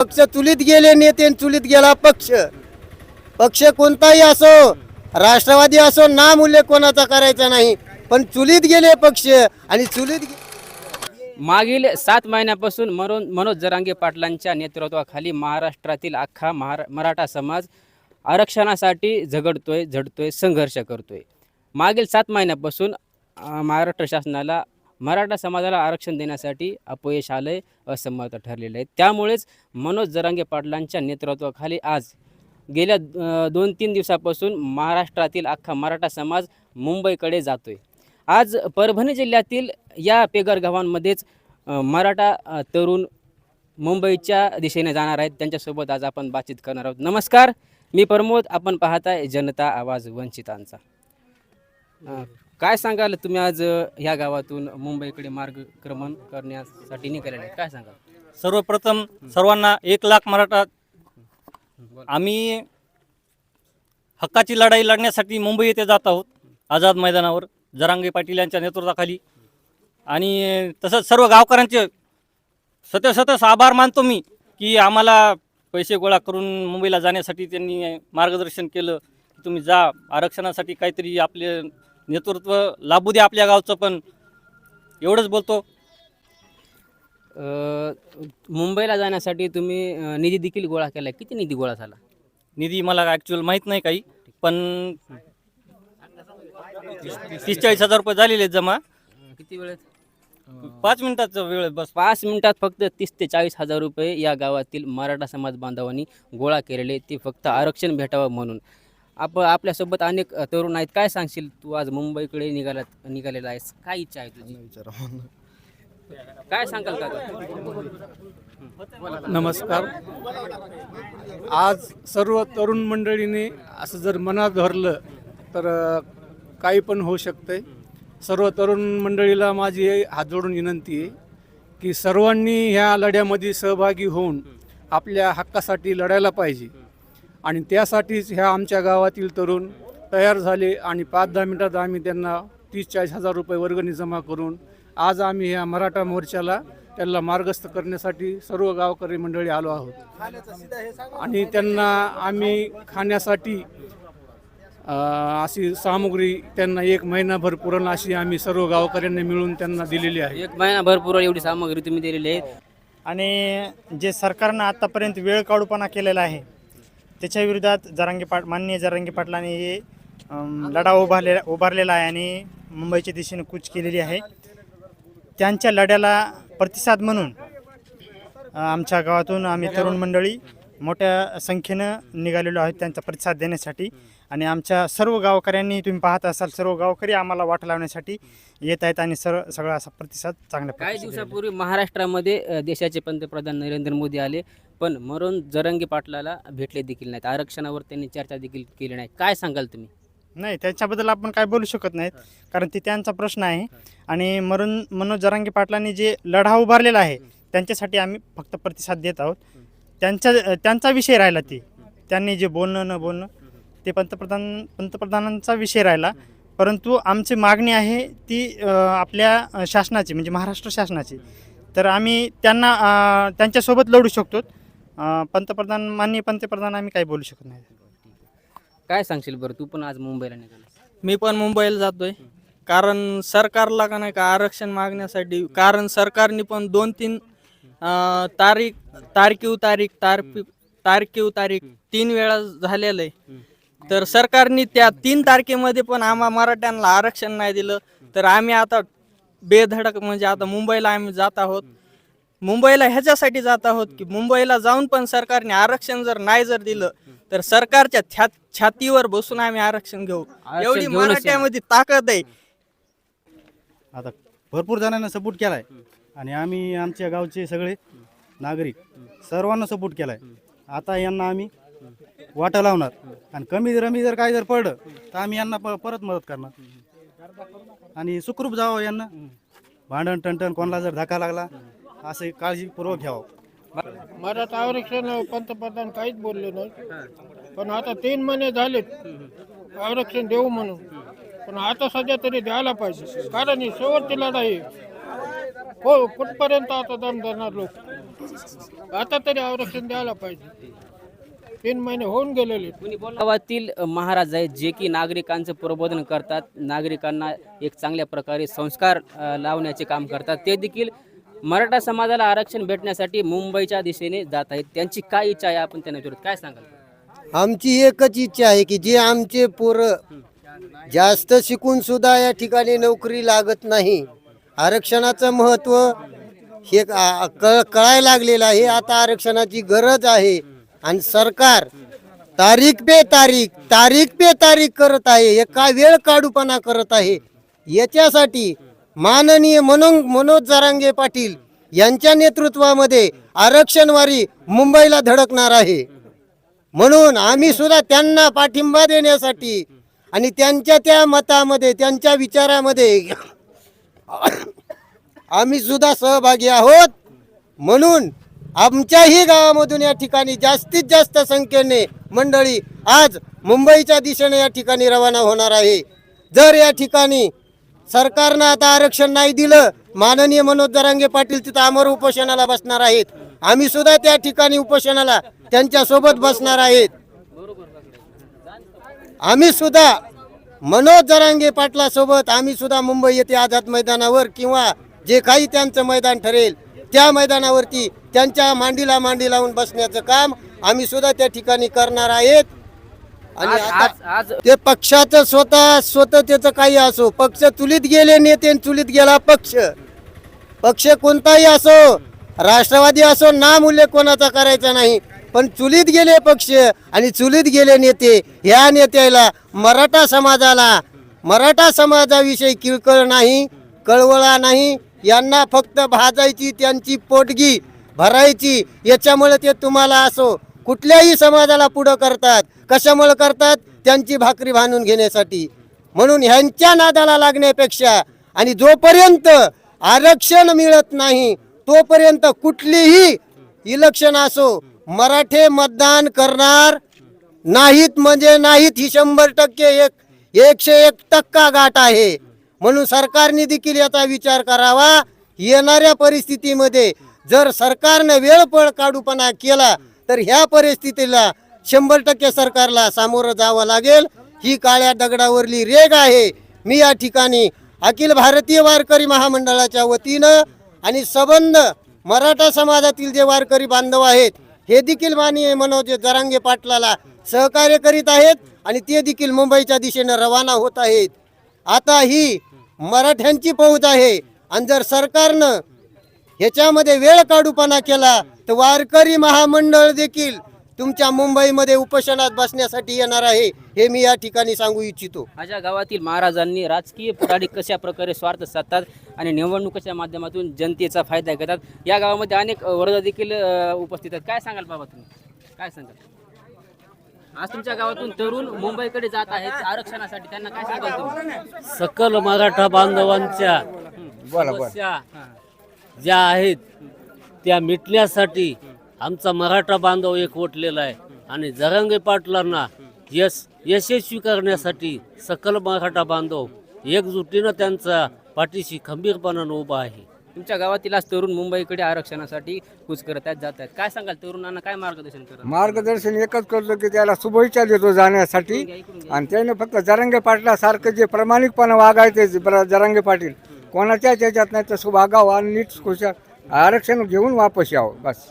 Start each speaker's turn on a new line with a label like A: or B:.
A: पक्ष चुलीत गेले नेते आणि चुलीत गेला पक्ष. पक्ष कोणताही असो राष्ट्रवादी असो नाम उल्लेख कोणाचा करायचा नाही. पण चुलीत गेले पक्ष आणि चुलीत
B: मागील सात महिन्यापासून मनोज मनोज जरांगे पाटलांच्या नेतृत्वाखाली महाराष्ट्रातील अख्खा महारा मराठा समाज आरक्षणासाठी झगडतोय झडतोय संघर्ष करतोय. मागील सात महिन्यापासून महाराष्ट्र शासनाला मराठा समाजाला आरक्षण देण्यासाठी अपयश आलंय असमर्थ ठरलेलं आहे. त्यामुळेच मनोज जरांगे पाटलांच्या नेतृत्वाखाली आज गेल्या दोन तीन दिवसापासून महाराष्ट्रातील अख्खा मराठा समाज मुंबईकडे जातोय. आज परभणी जिल्ह्यातील या पेगर गावांमध्येच मराठा तरुण मुंबईच्या दिशेने जाणार आहेत. त्यांच्यासोबत आज आपण बातचीत करणार आहोत. नमस्कार मी प्रमोद. आपण पाहताय जनता आवाज वंचितांचा. काय सांगाल तुम्ही आज ह्या गावातून मुंबईकडे मार्गक्रमण करण्यासाठी निघालेले आहेत? काय सांगाल?
C: सर्वप्रथम सर्वांना एक लाख मराठा आम्ही हक्काची लढाई लढण्यासाठी मुंबई येथे जात आहोत आझाद मैदानावर जरांगे पाटील यांच्या नेतृत्वाखाली. आणि तसंच सर्व गावकऱ्यांचे सतत सतत आभार मानतो मी की आम्हाला पैसे गोळा करून मुंबईला जाण्यासाठी त्यांनी मार्गदर्शन केलं की तुम्ही जा आरक्षणासाठी काहीतरी आपले नेतृत्व लाभू द्या आपल्या गावचं पण एवढंच बोलतो.
B: अ, मुंबईला जाण्यासाठी तुम्ही अ, निधी देखील गोळा केला किती निधी गोळा झाला?
C: निधी मला ॲक्च्युअल माहीत नाही काही पण तीस चाळीस हजार रुपये झालेले आहेत जमा.
B: किती वेळेत
C: पाच मिनिटाचा वेळ आहे बस.
B: पाच मिनिटात फक्त तीस ते चाळीस हजार रुपये या गावातील मराठा समाज बांधवांनी गोळा केलेले ते फक्त आरक्षण भेटावं म्हणून. आप आपल्यासोबत अनेक तरुण आहेत. काय सांगशील तू आज मुंबईकडे निघाला निघालेला आहेस? काय इच्छा आहे तुझी? काय सांगाल का
D: नमस्कार. आज सर्व तरुण मंडळीने असं जर मनात धरलं तर काही पण होऊ शकतंय. सर्व तरुण मंडळीला माझी हात जोडून विनंती आहे की सर्वांनी ह्या लढ्यामध्ये सहभागी होऊन आपल्या हक्कासाठी लढायला पाहिजे. आणि त्यासाठीच ह्या आमच्या गावातील तरुण तयार झाले आणि पाच दहा मिनिटात आम्ही त्यांना तीस चाळीस हजार रुपये वर्गणी जमा करून आज आम्ही ह्या मराठा मोर्चाला त्यांना मार्गस्थ करण्यासाठी सर्व गावकरी मंडळी आलो आहोत. आणि त्यांना आम्ही खाण्यासाठी अशी सामुग्री त्यांना एक महिनाभर पुरण अशी आम्ही सर्व गावकऱ्यांनी मिळून त्यांना दिलेली आहे.
B: एक महिना भरपूर एवढी सामग्री तुम्ही दिलेली आहे.
E: आणि जे सरकारनं आत्तापर्यंत वेळ काढूपणा केलेला आहे त्याच्या विरोधात जरांगे पाट माननीय जरांगे पाटलांनी हे लढा उभारलेला उभारलेला आहे आणि मुंबईच्या दिशेने कूच केलेली आहे त्यांच्या लढ्याला प्रतिसाद म्हणून आमच्या गावातून आम्ही तरुण मंडळी मोठ्या संख्येनं निघालेलो आहोत त्यांचा प्रतिसाद देण्यासाठी आणि आमच्या सर्व गावकऱ्यांनी तुम्ही पाहत असाल सर्व गावकरी आम्हाला वाट लावण्यासाठी येत आहेत आणि सर्व सगळा असा प्रतिसाद चांगल्या
B: काही. दिवसापूर्वी महाराष्ट्रामध्ये देशाचे पंतप्रधान नरेंद्र मोदी आले पण मरून जरंगी पाटलाला भेटले देखील नाहीत. आरक्षणावर त्यांनी चर्चा देखील केली नाही. काय सांगाल तुम्ही?
E: नाही त्याच्याबद्दल आपण काय बोलू शकत नाहीत कारण ते त्यांचा प्रश्न आहे. आणि मरून मनोज जरांगी पाटलांनी जे लढा उभारलेला आहे त्यांच्यासाठी आम्ही फक्त प्रतिसाद देत आहोत. त्यांच्या त्यांचा विषय राहिला ते. त्यांनी जे बोलणं न बोलणं ते पंतप्रधान पंतप्रधानांचा विषय राहिला. परंतु आमची मागणी आहे ती आपल्या शासनाची म्हणजे महाराष्ट्र शासनाची. तर आम्ही त्यांना त्यांच्यासोबत लढू शकतो. अ, पंतप्रधान माननीय पंतप्रधान आम्ही काही बोलू शकत नाही.
B: काय सांगशील बरं? तू पण आज मुंबईला निघाला
F: मी पण मुंबईला जातोय. कारण सरकारला का नाही का आरक्षण मागण्यासाठी कारण सरकारने पण दोन तीन अं, तारीख तारकीव तारीख तारपी तारकीव तारीख तीन वेळा झालेलं आहे. तर सरकारने त्या तीन तारखेमध्ये पण आम्हा मराठ्यांना आरक्षण नाही दिलं. तर आम्ही आता बेधडक म्हणजे आता मुंबईला आम्ही जात आहोत. मुंबईला ह्याच्यासाठी जात आहोत की मुंबईला जाऊन पण सरकारने आरक्षण जर नाही जर दिलं तर सरकारच्या छात छातीवर बसून आम्ही आरक्षण घेऊ.
B: आरक्षण
F: एवढी मराठ्यामध्ये ताकद आहे.
G: आता भरपूर जणांना सपोर्ट केला आहे आणि आम्ही आमच्या गावचे सगळे नागरिक सर्वांना सपोर्ट केला आहे आता यांना आम्ही वाटा लावणार. आणि कमी रमी जर काय जर पडलं तर आम्ही यांना प- परत मदत करणार. आणि सुखरूप जावं यांना. भांडण टणटण कोणाला जर धक्का लागला असं काळजीपूर्वक घ्यावं.
H: मराठा आरक्षण पंतप्रधान काहीच बोलले नाही. पण आता तीन महिने झालेत. आरक्षण देऊ म्हणून. पण आता सध्या तरी द्यायला पाहिजे. कारण ही शेवटची लढाई आहे. हो कुठपर्यंत आता दम धरणार लोक? आता तरी आरक्षण द्यायला पाहिजे. तीन महिने होऊन गेलेले
B: गावातील महाराज आहेत जे की नागरिकांचं प्रबोधन करतात. नागरिकांना एक चांगल्या प्रकारे संस्कार अ, लावण्याचे काम करतात. ते देखील मराठा समाजाला आरक्षण भेटण्यासाठी मुंबईच्या दिशेने जात आहेत. त्यांची काय इच्छा आहे आपण त्यांना विचारत? काय सांगाल?
A: आमची एकच इच्छा आहे की जे आमचे पोरं जास्त शिकून सुद्धा या ठिकाणी नोकरी लागत नाही. आरक्षणाचं महत्त्व हे आ- कळ कळायला लागलेलं आहे. आता आरक्षणाची गरज आहे. आणि सरकार तारीख पे तारीख तारीख पे तारीख करत आहे. एका वेळ काढूपणा करत आहे? याच्यासाठी माननीय मनो मनोज जरांगे पाटील यांच्या नेतृत्वामध्ये आरक्षणवारी मुंबईला धडकणार आहे. म्हणून आम्ही सुद्धा त्यांना पाठिंबा देण्यासाठी आणि त्यांच्या त्या मतामध्ये त्यांच्या विचारामध्ये आम्ही सुद्धा सहभागी आहोत. म्हणून आमच्याही गावामधून या ठिकाणी जास्तीत जास्त संख्येने मंडळी आज मुंबईच्या दिशेने या ठिकाणी रवाना होणार आहे. जर या ठिकाणी सरकारनं आता आरक्षण नाही दिलं. माननीय मनोज जरांगे पाटील तिथं अमर उपोषणाला बसणार आहेत. आम्ही सुद्धा त्या ठिकाणी उपोषणाला त्यांच्यासोबत बसणार आहेत. आम्ही सुद्धा मनोज जरांगे पाटला सोबत आम्ही सुद्धा मुंबई येथे आझाद मैदानावर किंवा जे काही त्यांचं मैदान ठरेल त्या मैदानावरती त्यांच्या मांडीला मांडी लावून बसण्याचं काम आम्ही सुद्धा त्या ठिकाणी करणार आहेत. आणि
B: आज
A: आता
B: आज आज
A: ते पक्षाचं स्वतः स्वतः त्याचं काही असो पक्ष चुलीत गेले नेते आणि चुलीत गेला पक्ष. पक्ष कोणताही असो राष्ट्रवादी असो नाम उल्लेख कोणाचा करायचा नाही. पण चुलीत गेले पक्ष आणि चुलीत गेले नेते ह्या नेत्याला मराठा समाजाला मराठा समाजाविषयी किळकळ नाही कळवळा नाही. यांना फक्त भाजायची त्यांची पोटगी भरायची. याच्यामुळे ते तुम्हाला असो कुठल्याही समाजाला पुढं करतात कशामुळे करतात? त्यांची भाकरी बांधून घेण्यासाठी. म्हणून ह्यांच्या नादाला लागण्यापेक्षा आणि जोपर्यंत आरक्षण मिळत नाही तोपर्यंत कुठलीही इलेक्शन असो मराठे मतदान करणार नाहीत म्हणजे नाहीत ही शंभर टक्के एक एकशे एक टक्का गाठ आहे. म्हणून सरकारने देखील याचा विचार करावा. येणाऱ्या परिस्थितीमध्ये जर सरकारनं वेळपळ काढूपणा केला तर ह्या परिस्थितीला शंभर टक्के सरकारला सामोरं जावं लागेल. ही काळ्या दगडावरली रेग आहे. मी या ठिकाणी अखिल भारतीय वारकरी महामंडळाच्या वतीनं आणि सबंध मराठा समाजातील जे वारकरी बांधव आहेत हे देखील माननीय मनोज जरांगे पाटलाला सहकार्य करीत आहेत आणि ते देखील मुंबईच्या दिशेनं रवाना होत आहेत. आता ही मराठ्यांची फौज आहे आणि जर सरकारनं ह्याच्यामध्ये वेळ काढूपणा केला तर वारकरी महामंडळ देखील तुमच्या मुंबईमध्ये उपोषणात बसण्यासाठी येणार आहे हे मी या ठिकाणी सांगू इच्छितो.
B: माझ्या गावातील महाराजांनी राजकीय पुढारी कशा प्रकारे स्वार्थ साधतात आणि निवडणुकीच्या माध्यमातून जनतेचा फायदा घेतात या गावामध्ये अनेक वर्ग देखील उपस्थित आहेत. काय सांगाल बाबा तुम्ही? काय सांगाल? आज तुमच्या गावातून तरुण मुंबईकडे जात आहेत आरक्षणासाठी त्यांना काय सांगाल
I: सकल मराठा बांधवांच्या ज्या आहेत त्या मिटण्यासाठी आमचा मराठा बांधव एकवटलेला आहे. आणि जरांगे पाटलांना यश यशस्वी करण्यासाठी सकल मराठा बांधव एकजुटीनं त्यांचा पाठीशी खंबीरपणानं उभा आहे.
B: तुमच्या गावातील आज तरुण मुंबईकडे आरक्षणासाठी कूच करत आहेत जात आहेत. काय सांगाल तरुणांना? काय मार्गदर्शन करा
J: मार्गदर्शन एकच करतो की त्याला शुभेच्छा देतो जाण्यासाठी. आणि त्याने फक्त जरांगे पाटलासारखं जे प्रामाणिकपणे वागायचे जरांगे पाटील कोणाच्याच याच्यात नाही तसं वागावं आणि नीट खुशाल आरक्षण घेऊन वापस यावं बस.